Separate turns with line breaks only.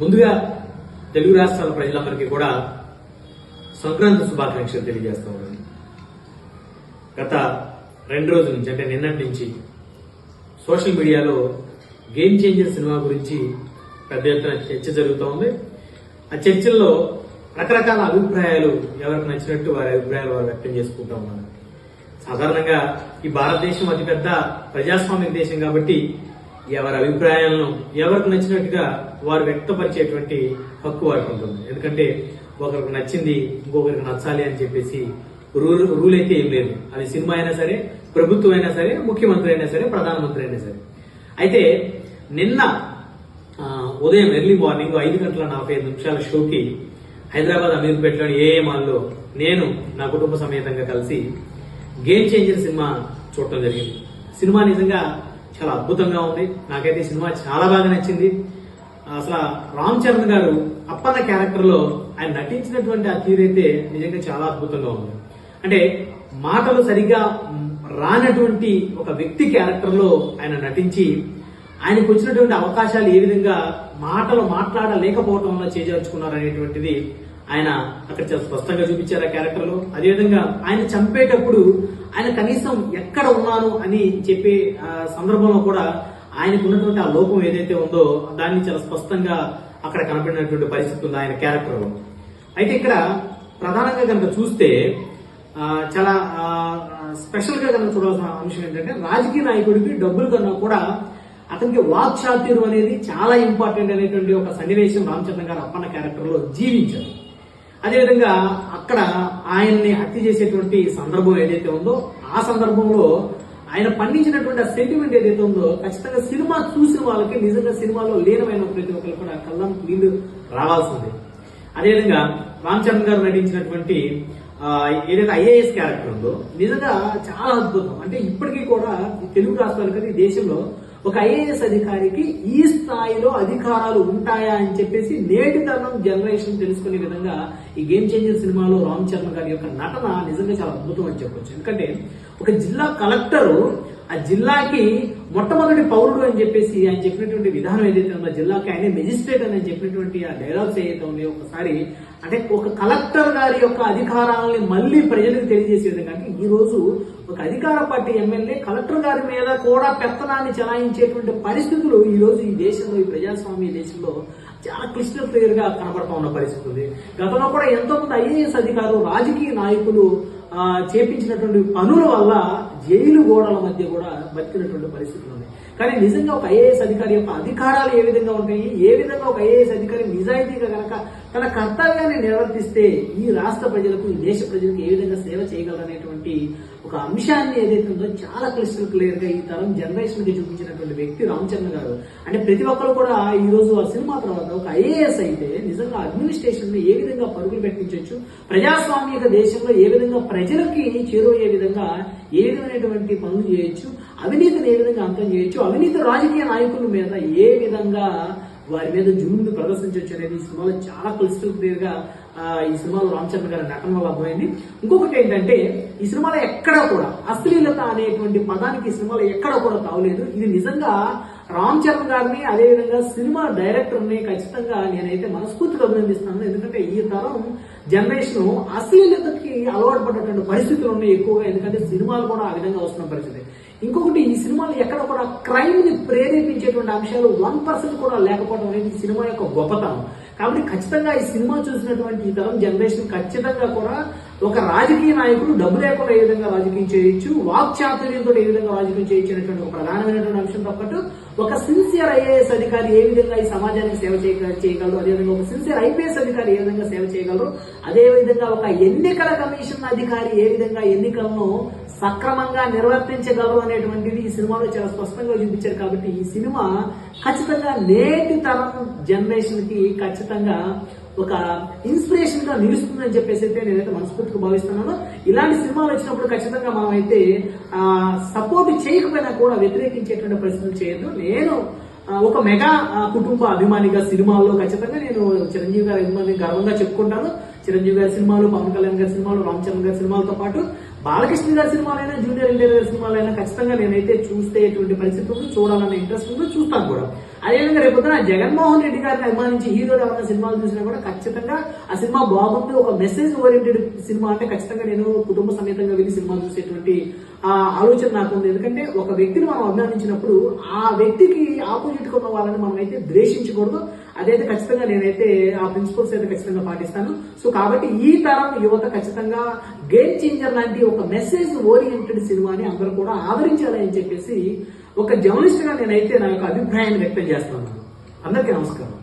ముందుగా తెలుగు రాష్ట్రాల ప్రజలందరికీ కూడా సంక్రాంతి శుభాకాంక్షలు తెలియజేస్తూ ఉన్నాను. గత రెండు రోజుల నుంచి అంటే నిన్నటి నుంచి సోషల్ మీడియాలో గేమ్ చేంజర్ సినిమా గురించి పెద్ద ఎత్తున చర్చ జరుగుతూ ఉంది. ఆ చర్చల్లో రకరకాల అభిప్రాయాలు ఎవరికి నచ్చినట్టు వారి అభిప్రాయాలు వారు వ్యక్తం చేసుకుంటూ ఉన్నారు. సాధారణంగా ఈ భారతదేశం అతిపెద్ద ప్రజాస్వామిక దేశం కాబట్టి ఎవరి అభిప్రాయాలను ఎవరికి నచ్చినట్టుగా వారు వ్యక్తపరిచేటువంటి హక్కు వారికి ఉంటుంది. ఎందుకంటే ఒకరికి నచ్చింది ఇంకొకరికి నచ్చాలి అని చెప్పేసి రూల్ రూల్ అయితే ఏం లేదు. అది సినిమా అయినా సరే ప్రభుత్వం అయినా సరే ముఖ్యమంత్రి అయినా సరే ప్రధానమంత్రి అయినా సరే. అయితే నిన్న ఉదయం ఎర్లీ మార్నింగ్ ఐదు గంటల నలభై ఐదు నిమిషాల షోకి హైదరాబాద్ అమీర్పేటలోని ఏఏ మాల్లో నేను నా కుటుంబ సమేతంగా కలిసి గేమ్ చేంజర్ సినిమా చూడటం జరిగింది. సినిమా నిజంగా చాలా అద్భుతంగా ఉంది. నాకైతే ఈ సినిమా చాలా బాగా నచ్చింది. అసలు రామ్ చరణ్ గారు అప్పన్న క్యారెక్టర్లో ఆయన నటించినటువంటి ఆ తీరైతే నిజంగా చాలా అద్భుతంగా ఉంది. అంటే మాటలు సరిగ్గా రానటువంటి ఒక వ్యక్తి క్యారెక్టర్లో ఆయన నటించి ఆయనకు వచ్చినటువంటి అవకాశాలు ఏ విధంగా మాటలు మాట్లాడలేకపోవటం వల్ల చేజార్చుకున్నారు అనేటువంటిది ఆయన అక్కడ చాలా స్పష్టంగా చూపించారు ఆ క్యారెక్టర్లో అదేవిధంగా ఆయన చంపేటప్పుడు ఆయన కనీసం ఎక్కడ ఉన్నాను అని చెప్పే సందర్భంలో కూడా ఆయనకు ఉన్నటువంటి ఆ లోపం ఏదైతే ఉందో దాన్ని చాలా స్పష్టంగా అక్కడ కనపడినటువంటి పరిస్థితి ఉంది ఆయన క్యారెక్టర్లో అయితే ఇక్కడ ప్రధానంగా కనుక చూస్తే చాలా స్పెషల్గా కనుక చూడాల్సిన అంశం ఏంటంటే రాజకీయ నాయకుడికి డబ్బులు కన్నా కూడా అతనికి వాక్చాతుర్యం అనేది చాలా ఇంపార్టెంట్ అనేటువంటి ఒక సన్నివేశం రామచంద్ర గారు అప్పన్న క్యారెక్టర్లో జీవించారు. అదేవిధంగా అక్కడ ఆయన్ని హత్య చేసేటువంటి సందర్భం ఏదైతే ఉందో ఆ సందర్భంలో ఆయన పండించినటువంటి ఆ సెంటిమెంట్ ఏదైతే ఉందో ఖచ్చితంగా సినిమా చూసిన వాళ్ళకి నిజంగా సినిమాలో లీనమైన ప్రతి ఒక్కరు కూడా కళ్ళం నీళ్ళు రావాల్సిందే. అదేవిధంగా రామ్ చరణ్ గారు నటించినటువంటి ఏదైతే ఐఏఎస్ క్యారెక్టర్ ఉందో నిజంగా చాలా అద్భుతం. అంటే ఇప్పటికీ కూడా తెలుగు రాష్ట్రాలు కానీ దేశంలో ఒక ఐఏఎస్ అధికారికి ఈ స్థాయిలో అధికారాలు ఉంటాయా అని చెప్పేసి నేటి తరం జనరేషన్ తెలుసుకునే విధంగా ఈ గేమ్ చేంజర్ సినిమాలో రామ్ చరణ్ గారి యొక్క నటన నిజంగా చాలా అద్భుతం అని చెప్పొచ్చు. ఎందుకంటే ఒక జిల్లా కలెక్టరు ఆ జిల్లాకి మొట్టమొదటి పౌరుడు అని చెప్పేసి ఆయన చెప్పినటువంటి విధానం ఏదైతే ఉందో జిల్లాకి ఆయన మెజిస్ట్రేట్ అని చెప్పినటువంటి ఆ డైలాగ్స్ ఏదైతే ఉన్నాయో ఒకసారి అంటే ఒక కలెక్టర్ గారి యొక్క అధికారాలని మళ్ళీ ప్రజలకు తెలియజేసే విధంగా ఈ రోజు ఒక అధికార పార్టీ ఎమ్మెల్యే కలెక్టర్ గారి మీద కూడా పెత్తనాన్ని చెలాయించేటువంటి పరిస్థితులు ఈ రోజు ఈ దేశంలో ఈ ప్రజాస్వామ్య దేశంలో చాలా క్లిష్ట క్లియర్గా కనబడతా ఉన్న పరిస్థితి ఉంది. గతంలో కూడా ఎంతో మంది ఐఏఎస్ అధికారులు రాజకీయ నాయకులు చేపించినటువంటి పనుల వల్ల జైలు గోడల మధ్య కూడా బతికినటువంటి పరిస్థితులు ఉన్నాయి. కానీ నిజంగా ఒక ఐఏఎస్ అధికారి యొక్క అధికారాలు ఏ విధంగా ఉంటాయి? ఏ విధంగా ఒక ఐఏఎస్ అధికారి నిజాయితీగా కనుక తన కర్తవ్యాన్ని నిర్వర్తిస్తే ఈ రాష్ట్ర ప్రజలకు ఈ దేశ ప్రజలకు ఏ విధంగా సేవ చేయగలరనేటువంటి ఒక అంశాన్ని ఏదైతే ఉందో చాలా క్లిస్టల్ క్లియర్గా ఈ తరం జనరేషన్కి చూపించినటువంటి వ్యక్తి రామచంద్ర గారు. అంటే ప్రతి ఒక్కరు కూడా ఈ రోజు ఆ సినిమా తర్వాత ఒక ఐఏఎస్ అయితే నిజంగా అడ్మినిస్ట్రేషన్ ఏ విధంగా పరుగులు పెట్టించవచ్చు ప్రజాస్వామిక దేశంలో ఏ విధంగా ప్రజలకి చేరువయ్యే విధంగా ఏ విధమైనటువంటి పనులు చేయొచ్చు అవినీతిని ఏ విధంగా అంతం చేయొచ్చు అవినీతి రాజకీయ నాయకుల మీద ఏ విధంగా వారి మీద జులుమును ప్రదర్శించవచ్చు అనేది ఈ సినిమాలో చాలా క్లిస్టల్ క్లియర్గా ఈ సినిమాలో రామచంద్ర గారి నటన వల్ల అర్థమైంది. ఇంకొకటి ఏంటంటే ఈ సినిమాలో ఎక్కడా కూడా అశ్లీలత అనేటువంటి పదానికి ఈ సినిమాలో ఎక్కడా కూడా తావలేదు. ఇది నిజంగా రామ్ చరణ్ గారిని అదేవిధంగా సినిమా డైరెక్టర్ని ఖచ్చితంగా నేనైతే మనస్ఫూర్తిగా అభినందిస్తాను. ఎందుకంటే ఈ తరం జనరేషన్ అశ్లీలతకి అలవాటు పడ్డటువంటి పరిస్థితులు ఉన్నాయి ఎక్కువగా ఎందుకంటే సినిమాలు కూడా ఆ విధంగా వస్తున్న పరిస్థితి. ఇంకొకటి ఈ సినిమాలు ఎక్కడ కూడా క్రైమ్ని ప్రేరేపించేటువంటి అంశాలు వన్ పర్సెంట్ కూడా లేకపోవడం అనేది ఈ సినిమా యొక్క గొప్పతనం. కాబట్టి ఖచ్చితంగా ఈ సినిమా చూసినటువంటి ఈ తరం జనరేషన్ ఖచ్చితంగా కూడా ఒక రాజకీయ నాయకుడు డబ్బు లేకుండా ఏ విధంగా రాజకీయం చేయొచ్చు? వాక్చాతుర్యంతో ఏ విధంగా రాజకీయం చేయొచ్చు అనేటువంటి ఒక ప్రధానమైనటువంటి అంశంతో పాటు ఒక సిన్సియర్ ఐఏఎస్ అధికారి ఏ విధంగా ఈ సమాజానికి సేవ చేయ- చేయగలరు? అదేవిధంగా ఒక సిన్సియర్ ఐపీఎస్ అధికారి ఏ విధంగా సేవ చేయగలరు? అదేవిధంగా ఒక ఎన్నికల కమిషన్ అధికారి ఏ విధంగా ఎన్నికలను సక్రమంగా నిర్వర్తించగలరు అనేటువంటిది ఈ సినిమాలో చాలా స్పష్టంగా చూపించారు కాబట్టి ఈ సినిమా ఖచ్చితంగా నేటి తరం జనరేషన్కి ఖచ్చితంగా ఒక ఇన్స్పిరేషన్గా నిలుస్తుందని చెప్పేసి అయితే నేనైతే మనస్ఫూర్తిగా భావిస్తున్నాను. ఇలాంటి సినిమాలు వచ్చినప్పుడు ఖచ్చితంగా మనమైతే సపోర్ట్ చేయకపోయినా కూడా వ్యతిరేకించేటువంటి పరిస్థితులు చేయొద్దు. నేను ఒక మెగా కుటుంబ అభిమానిగా సినిమాల్లో ఖచ్చితంగా నేను చిరంజీవి గారి అభిమాని గర్వంగా చెప్పుకుంటాను. చిరంజీవి గారి సినిమాలు పవన్ కళ్యాణ్ గారి సినిమాలు రామ్ చరణ్ గారి సినిమాలతో పాటు బాలకృష్ణ గారి సినిమాలైనా జూనియర్ ఎన్టీఆర్ గారి సినిమాలైనా ఖచ్చితంగా నేనైతే చూస్తే ఎటువంటి పరిస్థితి ఉంది చూడాలన్న ఇంట్రెస్ట్ ఉందో చూస్తాను కూడా.
అదేవిధంగా రేపొద్దున జగన్మోహన్ రెడ్డి గారిని అభిమానించి హీరోలు ఎవరైనా సినిమాలు చూసినా కూడా ఖచ్చితంగా ఆ సినిమా బాగుంది ఒక మెసేజ్ ఓరియంటెడ్ సినిమా అంటే ఖచ్చితంగా నేను కుటుంబ సమేతంగా వెళ్ళి సినిమాలు చూసేటువంటి ఆ ఆలోచన నాకు ఉంది. ఎందుకంటే ఒక వ్యక్తిని మనం అభిమానించినప్పుడు ఆ వ్యక్తికి ఆపోజిట్ ఉన్న వాళ్ళని మనం అయితే ద్వేషించకూడదు. అదైతే ఖచ్చితంగా నేనైతే ఆ ప్రిన్సిపల్స్ అయితే ఖచ్చితంగా పాటిస్తాను. సో కాబట్టి ఈ తరం యువత ఖచ్చితంగా గేమ్ చేంజర్ లాంటి ఒక మెసేజ్ ఓరియంటెడ్ సినిమాని అందరూ కూడా ఆదరించాలని చెప్పేసి ఒక జర్నలిస్ట్గా నేనైతే నా యొక్క అభిప్రాయాన్ని వ్యక్తం చేస్తున్నాను. అందరికీ నమస్కారం.